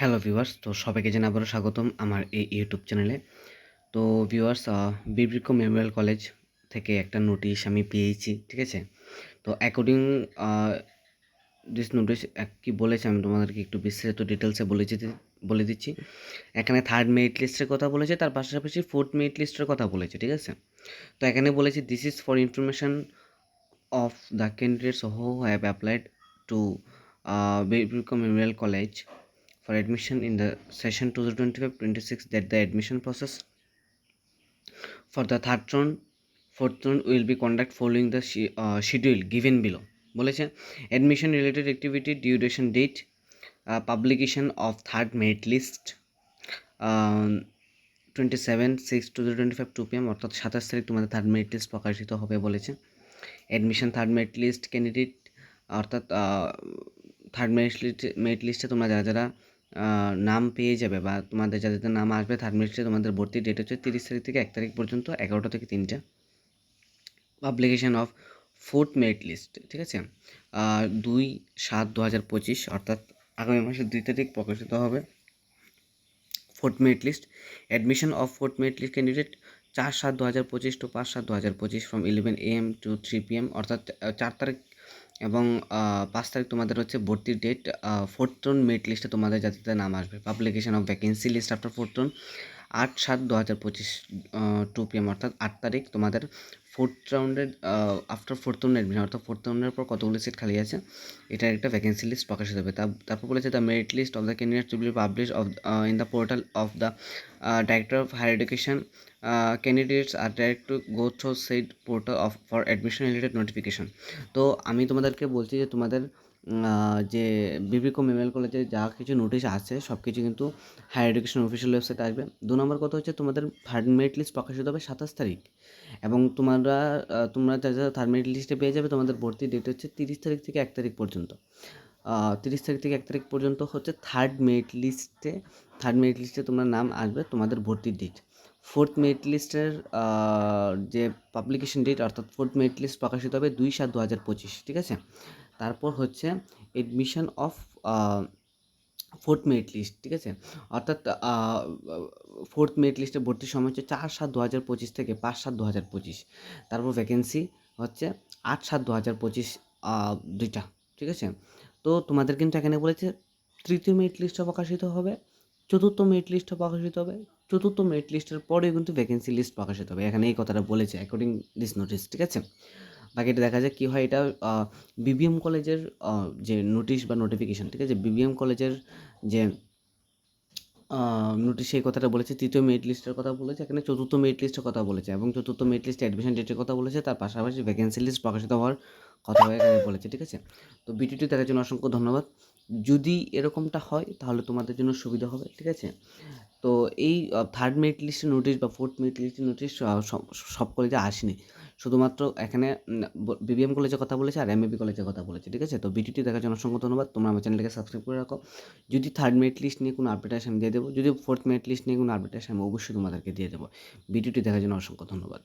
Hello viewers, তো সবাইকে জানাই আবারও স্বাগতম আমার এই ইউটিউব চ্যানেলে। তো ভিউয়ার্স বিবৃক মেমোরিয়াল কলেজ থেকে একটা নোটিশ আমি পেয়েছি, ঠিক আছে? তো অ্যাকর্ডিং দিস নোটিশ কি বলেছে আমি তোমাদেরকে একটু বিস্তারিত ডিটেলসে বলে দিতে বলে দিচ্ছি। এখানে থার্ড মেরিট লিস্টের কথা বলেছে, তার পাশাপাশি ফোর্থ মেরিট লিস্টের কথা বলেছে, ঠিক আছে? তো এখানে বলেছে this is for information of the candidates who have applied to Biblical Memorial College for admission in the session 2025-26 that the admission process for the third round fourth round will be conducted following the uh, schedule given below বলেছে admission related activity duration date uh, publication of third merit list twenty seven six two twenty five two PM অর্থাৎ সাতাশ তারিখ তোমাদের third merit list প্রকাশিত হবে বলেছে admission third merit list candidate অর্থাৎ third merit list merit লিস্টে তোমরা যারা যারা নাম পেয়ে যাবে বা তোমাদের যাদের নাম আসবে থার্ড লিস্টে তোমাদের ভর্তির ডেট হচ্ছে তিরিশ তারিখ থেকে এক তারিখ পর্যন্ত, এগারোটা থেকে তিনটা। Publication of fourth merit list ঠিক আছে? দুই সাত দু হাজার পঁচিশ, অর্থাৎ আগামী মাসের দুই তারিখ প্রকাশিত হবে fourth merit list admission of fourth merit list candidate চার সাত দু হাজার পঁচিশ টু পাঁচ সাত দু হাজার পঁচিশ from eleven A M to three P M অর্থাৎ চার তারিখ এবং পাঁচ তারিখ তোমাদের হচ্ছে ভর্তির ডেট ফোর্থন মেরিট লিস্টে তোমাদের যাতে নাম আসবে। Publication of vacancy list after fourth round আট সাত দু হাজার পঁচিশ টু পি এম অর্থাৎ আট তারিখ তোমাদের ফোর্থ রাউন্ডের আফটার ফোর্থ রাউন্ড অ্যাডমিশন অর্থাৎ ফোর্থ রাউন্ডের পর কতগুলো সিট খালি আছে, এটার একটা ভ্যাকেন্সি লিস্ট প্রকাশিত হবে। তারপর বলেছে the merit list of the candidate to be publish of in the portal of the director of higher education candidates are direct to go through said portal of for admission related notification তো আমি তোমাদেরকে বলছি যে তোমাদের যে বিবিকো Memorial কলেজে যা কিছু নোটিশ আছে সব কিছু কিন্তু হায়ার এডুকেশন অফিসিয়াল ওয়েবসাইটে আসবে। দু নম্বর কথা হচ্ছে তোমাদের মেরিট লিস্ট প্রকাশিত হবে সাতাশ তারিখ এবং তোমরা তোমরা থার্ড মেরিট লিস্টে পেয়ে যাবে, তোমাদের ভর্তি ডেট হচ্ছে তিরিশ তারিখ থেকে এক তারিখ পর্যন্ত। তিরিশ তারিখ থেকে এক তারিখ পর্যন্ত হচ্ছে থার্ড মেরিট লিস্টে থার্ড মেরিট লিস্টে তোমার নাম আসবে, তোমাদের ভর্তির ডেট ফোর্থ মেরিট লিস্টের যে পাবলিকেশন ডেট অর্থাৎ ফোর্থ মেরিট লিস্ট প্রকাশিত হবে দুই সাত দু হাজার পঁচিশ, ঠিক আছে? তারপর হচ্ছে admission of fourth merit list ঠিক আছে? অর্থাৎ ফোর্থ মেরিট লিস্টে ভর্তির সময় হচ্ছে চার সাত দু হাজার পঁচিশ থেকে পাঁচ সাত দু হাজার পঁচিশ। তারপর ভ্যাকেন্সি হচ্ছে আট সাত দু হাজার পঁচিশ দুইটা, ঠিক আছে? তো তোমাদের কিন্তু এখানে বলেছে তৃতীয় মেরিট লিস্টও প্রকাশিত হবে, চতুর্থ মেরিট লিস্টও প্রকাশিত হবে, চতুর্থ মেরিট লিস্টের পরেও কিন্তু ভ্যাকেন্সি লিস্ট প্রকাশিত হবে। এখানে এই কথাটা বলেছে অ্যাকর্ডিং দিস নোটিস ঠিক আছে? বাকিটা দেখা যাক কী হয়, এটা বিবিএম কলেজের যে নোটিশ বা নোটিফিকেশান ঠিক আছে? বিবিএম কলেজের যে নোটিশ সেই কথাটা বলেছে, তৃতীয় মেরিট লিস্টের কথা বলেছে, এখানে চতুর্থ মেরিট লিস্টের কথা বলেছে এবং চতুর্থ মেরিট লিস্টে অ্যাডমিশন ডেটের কথা বলেছে, তার পাশাপাশি ভ্যাকেন্সি লিস্ট প্রকাশিত হওয়ার কথা এখানে বলেছে, ঠিক আছে? তো ভিডিওটি দেখার জন্য অসংখ্য ধন্যবাদ। যদি এরকমটা হয়, তাহলে তোমাদের জন্য সুবিধা হবে, ঠিক আছে? তো এই থার্ড মেরিট লিস্টের নোটিশ বা ফোর্থ মেরিট লিস্টের নোটিশ সব কলেজে আসেনি। শুধুমাত্র এখানে বিবিএম কলেজের কথা বলেছে আর এমএবি কলেজের কথা বলেছে, ঠিক আছে? তো ভিডিওটি দেখার জন্য অসংখ্য ধন্যবাদ। তোমরা আমার চ্যানেলটাকে সাবস্ক্রাইব করে রাখো। যদি থার্ড মেরিট লিস্ট নিয়ে কোনো আপডেট আমি দিয়ে দেবো, যদি ফোর্থ মেরিট লিস্ট নিয়ে কোনো আপডেট আসে আমি অবশ্যই তোমাদেরকে দিয়ে দেবো। ভিডিওটি দেখার জন্য অসংখ্য ধন্যবাদ।